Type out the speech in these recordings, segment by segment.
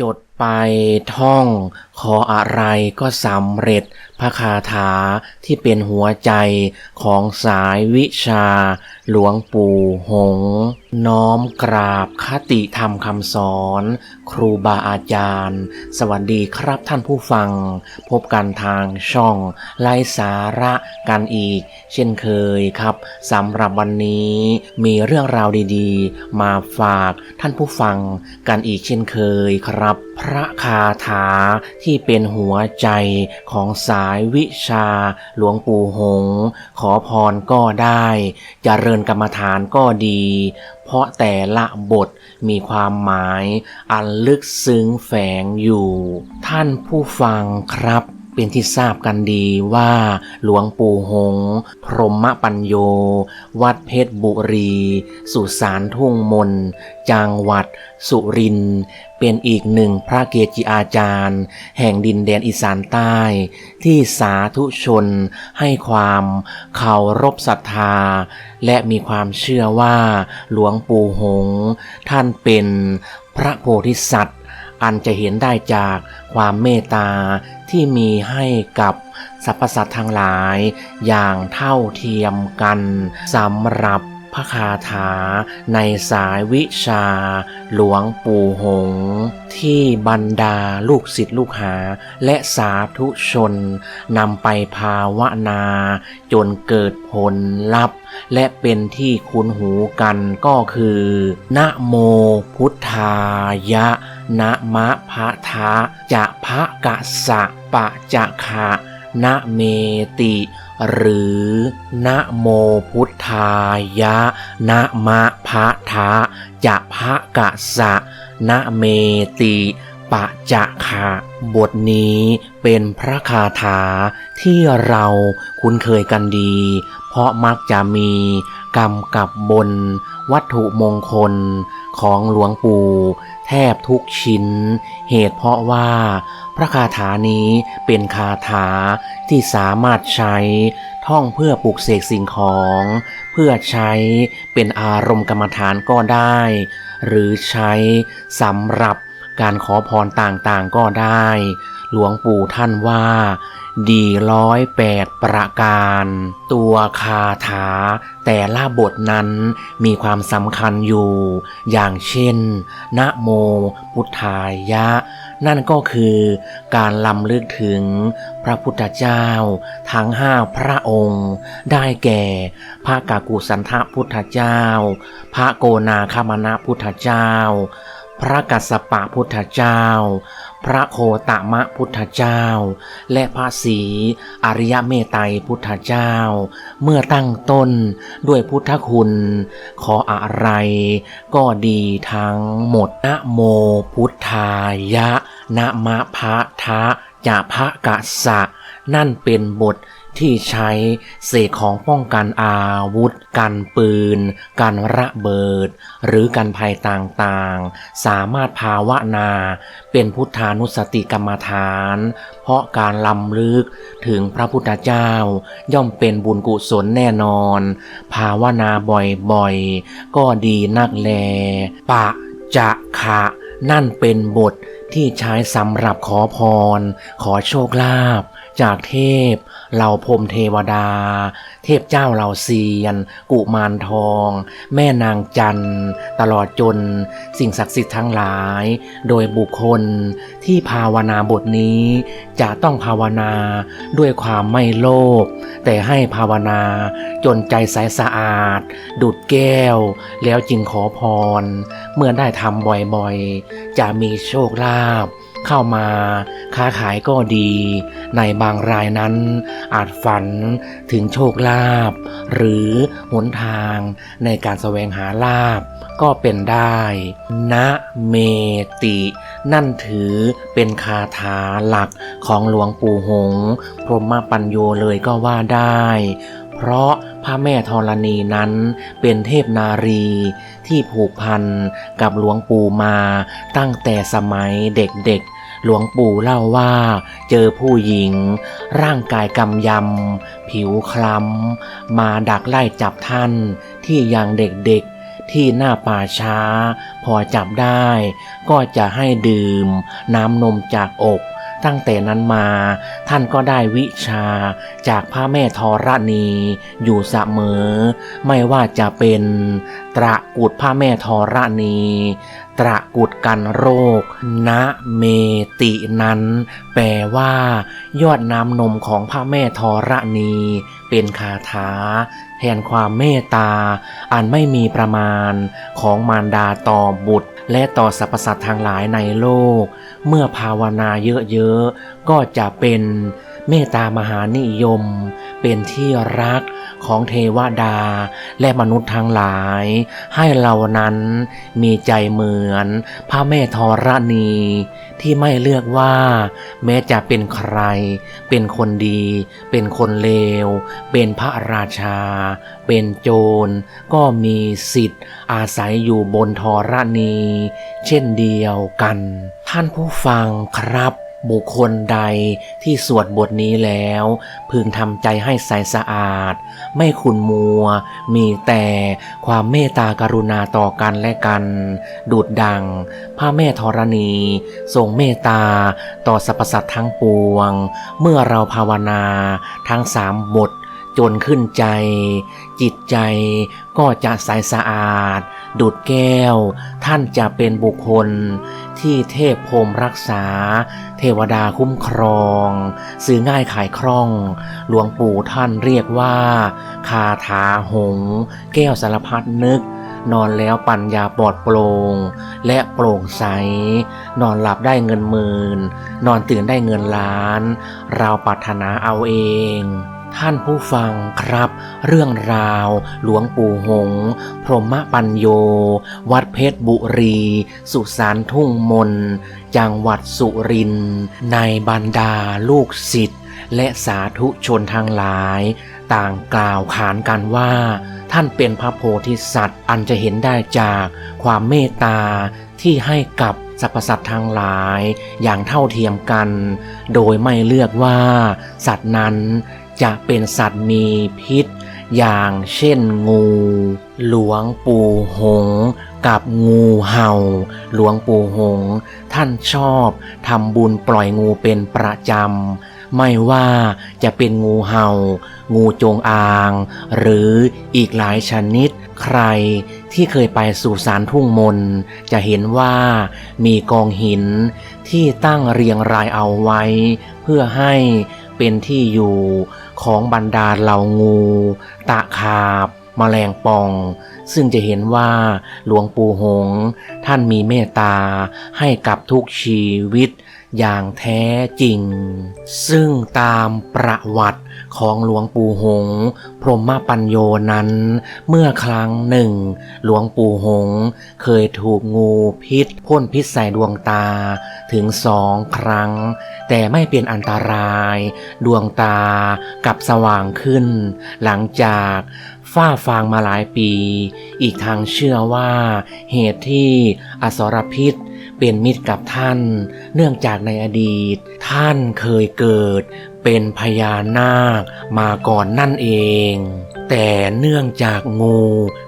จด ไปท่อง ขออะไรก็สำเร็จพระคาถาที่เป็นหัวใจของสายวิชา หลวงปู่หง น้อมกราบคติธรรมคำสอน ครูบาอาจารย์ สวัสดีครับท่านผู้ฟัง พบกันทางช่องไลสาระกันอีก เช่นเคยครับสำหรับวันนี้มีเรื่องราวดีๆ มาฝากท่านผู้ฟังกันอีกเช่นเคยครับพระคาถาที่เป็นหัวใจของสายวิชาหลวงปู่หง ขอพรก็ได้จเจริญกรรมฐานก็ดี เพราะแต่ละบทมีความหมายอันลึกซึ้งแฝงอยู่ ท่านผู้ฟังครับ เป็นที่ทราบกันดีว่าหลวงปู่หง พรหมปัญโย วัดเพชรบุรี สุสานทุ่งมน จังหวัด สุริน เป็นอีกหนึ่งพระเกจิอาจารย์ แห่งดินแดนอีสานใต้ ที่สาธุชนให้ความเคารพศรัทธา และมีความเชื่อว่าหลวงปู่หง ท่านเป็นพระโพธิสัตว์อันจะเห็นได้จากความเมตตา ที่มีให้กับสรรพสัตว์ทั้งหลายอย่างเท่าเทียมกันสำหรับพระคาถาในสายวิชา หลวงปู่หง ที่บรรดาลูกศิษย์ลูกหา และสาธุชนนำไปภาวนา จนเกิดผลลัพธ์และเป็นที่คุ้นหูกันก็คือ นะโมพุทธายะ นะมะพะทะจะพะกะสะปะจะขะนะเมติ หรือนะโมพุทธายะนะมะพะทะจะพะกะสะนะเมติปะจะขะบทนี้เป็นพระคาถาที่เราคุ้นเคยกันดี เพราะมักจะมี กำกับบนวัตถุมงคลของหลวงปู่แทบทุกชิ้น เหตุเพราะว่า พระคาถานี้เป็นคาถาที่สามารถใช้ท่องเพื่อปลุกเสกสิ่งของ เพื่อใช้เป็นอารมณ์กรรมฐานก็ได้ หรือใช้สำหรับการขอพรต่างๆก็ได้ หลวงปู่ท่านว่า ดีร้อยแปดประการ ตัวคาถาแต่ละบทนั้นมีความสำคัญอยู่ อย่างเช่น นะโมพุทธายะ นั่นก็คือการลำลึกถึงพระพุทธเจ้า ทั้งห้าพระองค์ ได้แก่ พระกากุสันทพุทธเจ้า พระโกนาคามนะพุทธเจ้า พระกัสสปะพุทธเจ้า พระโคตมะพุทธเจ้า และพระศรีอริยเมตไตรพุทธเจ้า เมื่อตั้งต้นด้วยพุทธคุณ ขออะไรก็ดีทั้งหมดนะโมพุทธายะนะมะพะทะจะพระกะสะนั่นเป็นบท ที่ใช้เสกของป้องกันอาวุธ กันปืน กันระเบิด หรือกันภัยต่างๆ สามารถภาวนา เป็นพุทธานุสติกรรมฐาน เพราะการลำลึกถึงพระพุทธเจ้า ย่อมเป็นบุญกุศลแน่นอน ภาวนาบ่อยๆ ก็ดีนักแล ปะจะขะนั่นเป็นบทที่ใช้สำหรับขอพร ขอโชคลาภจากเทพ เหล่าพรมเทวดา เทพเจ้าเหล่าเซียน กุมารทอง แม่นางจันตลอดจน สิ่งศักดิ์สิทธิ์ทั้งหลาย โดยบุคคลที่ภาวนาบทนี้จะต้องภาวนาด้วยความไม่โลภแต่ให้ภาวนาจนใจใสสะอาด ดุดแก้ว แล้วจึงขอพร เมื่อได้ทำบ่อยๆ จะมีโชคลาภ เข้ามาค้าขายก็ดี ในบางรายนั้น อาจฝันถึงโชคลาภหรือหนทางในการแสวงหาลาภก็เป็นได้นะเมติ นั่นถือเป็นคาถาหลักของหลวงปู่หง พรหมปัญโยเลยก็ว่าได้ เพราะพระแม่ธรณีนั้นเป็นเทพนารีที่ผูกพันกับหลวงปู่มาตั้งแต่สมัยเด็กๆ หลวงปู่เล่าว่าเจอผู้หญิง ร่างกายกำยำ ผิวคล้ำ มาดักไล่จับท่านที่ยังเด็กๆที่หน้าป่าช้า พอจับได้ ก็จะให้ดื่ม น้ำนมจากอก ตั้งแต่นั้นมาท่านก็ได้วิชาจากพระแม่ธรณีอยู่เสมอ ไม่ว่าจะเป็นตระกุดพระแม่ธรณี ตระกุดกันโรค ณเมตินั้น แปลว่า ยอดน้ำนมของพระแม่ธรณี เป็นคาถา แทนความเมตตา อันไม่มีประมาณของมารดาต่อบุตร และต่อสรรพสัตว์ทางหลายในโลก เมื่อภาวนาเยอะๆ ก็จะเป็น เมตตามหานิยม เป็นที่รักของเทวดาและมนุษย์ทั้งหลาย ให้เรานั้นมีใจเหมือนพระแม่ธรณี ที่ไม่เลือกว่า แม้จะเป็นใคร เป็นคนดี เป็นคนเลว เป็นพระราชา เป็นโจร ก็มีสิทธิ์ อาศัยอยู่บนธรณี เช่นเดียวกัน ท่านผู้ฟังครับ บุคคลใดที่สวดบทนี้แล้ว พึงทำใจให้ใสสะอาด ไม่ขุนมัว มีแต่ความเมตตากรุณาต่อกันและกันดูดดัง พระแม่ธรณีทรงเมตตาต่อสรรพสัตว์ทั้งปวง เมื่อเราภาวนาทั้งสามบทจนขึ้นใจ จิตใจก็จะใสสะอาด ดุดแก้ว ท่านจะเป็นบุคคลที่เทพพรมรักษา เทวดาคุ้มครอง ซื้อง่ายขายคล่อง หลวงปู่ท่านเรียกว่า คาถาหง แก้วสารพัดนึก นอนแล้วปัญญาปลอดโปร่งและโปร่งใส นอนหลับได้เงินหมื่น นอนตื่นได้เงินล้าน เราปรารถนาเอาเอง ท่านผู้ฟังครับ เรื่องราว หลวงปู่หง พรหมปัญโย วัดเพชรบุรี สุสานทุ่งมน จังหวัดสุรินทร์ในบรรดาลูกศิษย์และสาธุชนทั้งหลาย ต่างกล่าวขานกันว่า ท่านเป็นพระโพธิสัตว์อันจะเห็นได้จากความเมตตาที่ให้กับสรรพสัตว์ทั้งหลายอย่างเท่าเทียมกัน โดยไม่เลือกว่า สัตว์นั้น จะเป็นสัตว์มีพิษ อย่างเช่นงู หลวงปู่หง กับงูเห่า หลวงปู่หง ท่านชอบทำบุญปล่อยงูเป็นประจำ ไม่ว่าจะเป็นงูเห่า งูจงอาง หรืออีกหลายชนิด ใครที่เคยไปสู่สารทุ่งมน จะเห็นว่ามีกองหินที่ตั้งเรียงรายเอาไว้ เพื่อให้เป็นที่อยู่ ของบรรดาเหล่างู ตะขาบแมลงป่อง ซึ่งจะเห็นว่าหลวงปู่หง ท่านมีเมตตาให้กับทุกชีวิตอย่างแท้จริง ซึ่งตามประวัติ ของหลวงปู่หง พรหมปัญโยนั้น เมื่อครั้งหนึ่ง หลวงปู่หง เคยถูกงูพิษพ่นพิษใส่ดวงตาถึงสองครั้ง แต่ไม่เป็นอันตราย ดวงตากลับสว่างขึ้น หลังจากฝ้าฟางมาหลายปี อีกทางเชื่อว่า เหตุที่อสรพิษเป็นมิตรกับท่าน เนื่องจากในอดีต ท่านเคยเกิด เป็นพญานาคมาก่อนนั่นเอง แต่เนื่องจากงู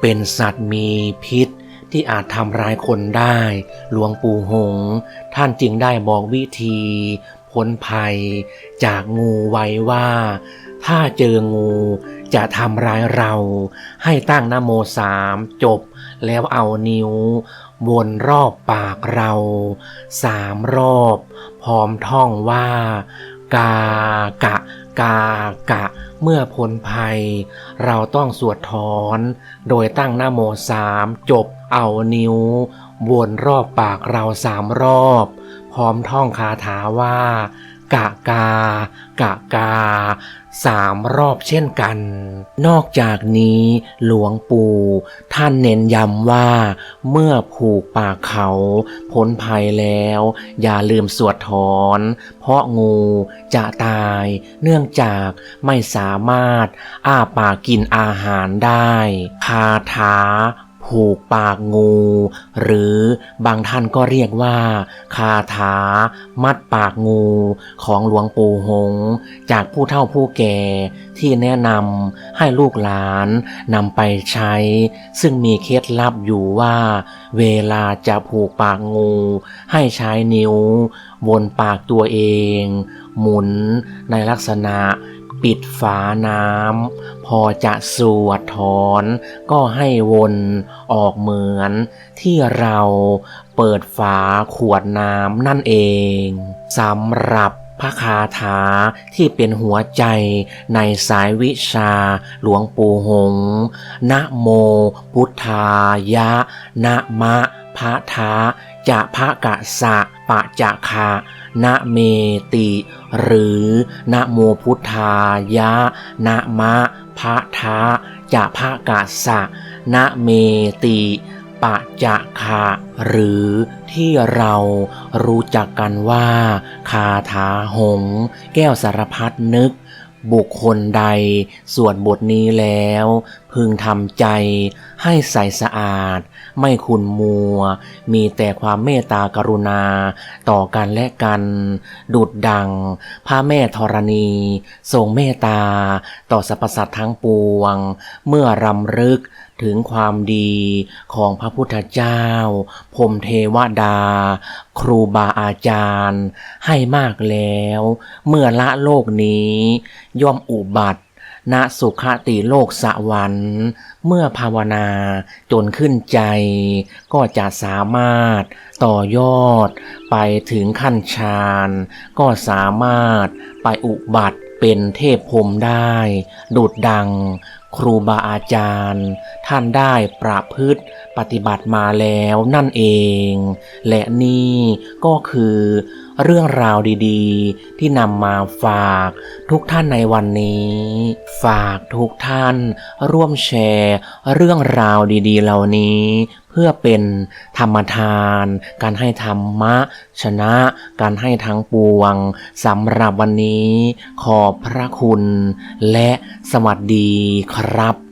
เป็นสัตว์มีพิษที่อาจทำร้ายคนได้ หลวงปู่หง ท่านจึงได้บอกวิธีพ้นภัย จากงูไว้ว่า ถ้าเจองูจะทำร้ายเรา ให้ตั้งนโมสามจบ แล้วเอานิ้ว วนรอบปากเราสามรอบ พร้อมท่องว่า กากะ กากะ เมื่อพ้นภัย เราต้องสวดถอน โดยตั้งหน้าโมสามจบเอานิ้ว วนรอบปากเราสามรอบ พร้อมท่องคาถาว่า กะกา กะกาสามรอบเช่นกัน นอกจากนี้หลวงปู่ ท่านเน้นย้ำว่า เมื่อผูกปากเขาพ้นภัยแล้ว อย่าลืมสวดถอน เพราะงูจะตาย เนื่องจากไม่สามารถอ้าปากกินอาหารได้ คาถา ผูกปากงู หรือบางท่านก็เรียกว่า คาถา มัดปากงูของหลวงปู่หง จากผู้เฒ่าผู้แก่ที่แนะนำให้ลูกหลานนำไปใช้ ซึ่งมีเคล็ดลับอยู่ว่า เวลาจะผูกปากงู ให้ใช้นิ้ว บนปากตัวเอง หมุนในลักษณะ ปิดฝาน้ำ พอจะสวดถอนก็ให้วนออกเหมือนที่เราเปิดฝาขวดน้ำนั่นเองสำหรับพระคาถาที่เป็นหัวใจในสายวิชาหลวงปู่หง นะโมพุทธายะ นะมะพะทะจะพะกะสะปะจะคะ นะเมติ หรือนะโมพุทธายะ นะมะพะทะจะพะกาสะนะเมติปะจะคะหรือที่เรารู้จักกันว่า คาถาหง แก้วสารพัดนึก บุคคลใดสวดบทนี้แล้ว พึงทำใจให้ใสสะอาด ไม่ขุนมัว มีแต่ความเมตตากรุณา ต่อกันและกัน ดุดดัง พระแม่ธรณี ทรงเมตตา ต่อสรรพสัตว์ทั้งปวง เมื่อรำลึก ถึงความดีของพระพุทธเจ้า พรมเทวดา ครูบาอาจารย์ ให้มากแล้ว เมื่อละโลกนี้ ย่อมอุบัติณสุขติโลกสวรรค์ เมื่อภาวนาจนขึ้นใจ ก็จะสามารถต่อยอด ไปถึงขั้นฌานก็สามารถไปอุบัติเป็นเทพพรมได้ ดุดดัง ครูบาอาจารย์ ท่านได้ประพฤติปฏิบัติมาแล้วนั่นเอง และนี่ก็คือเรื่องราวดีๆ ที่นำมาฝากทุกท่านในวันนี้ ฝากทุกท่านร่วมแชร์ เรื่องราวดีๆ เหล่านี้ เพื่อเป็นธรรมทาน การให้ธรรมะ ชนะการให้ทั้งปวงสำหรับวันนี้ ขอบพระคุณ และสวัสดีครับ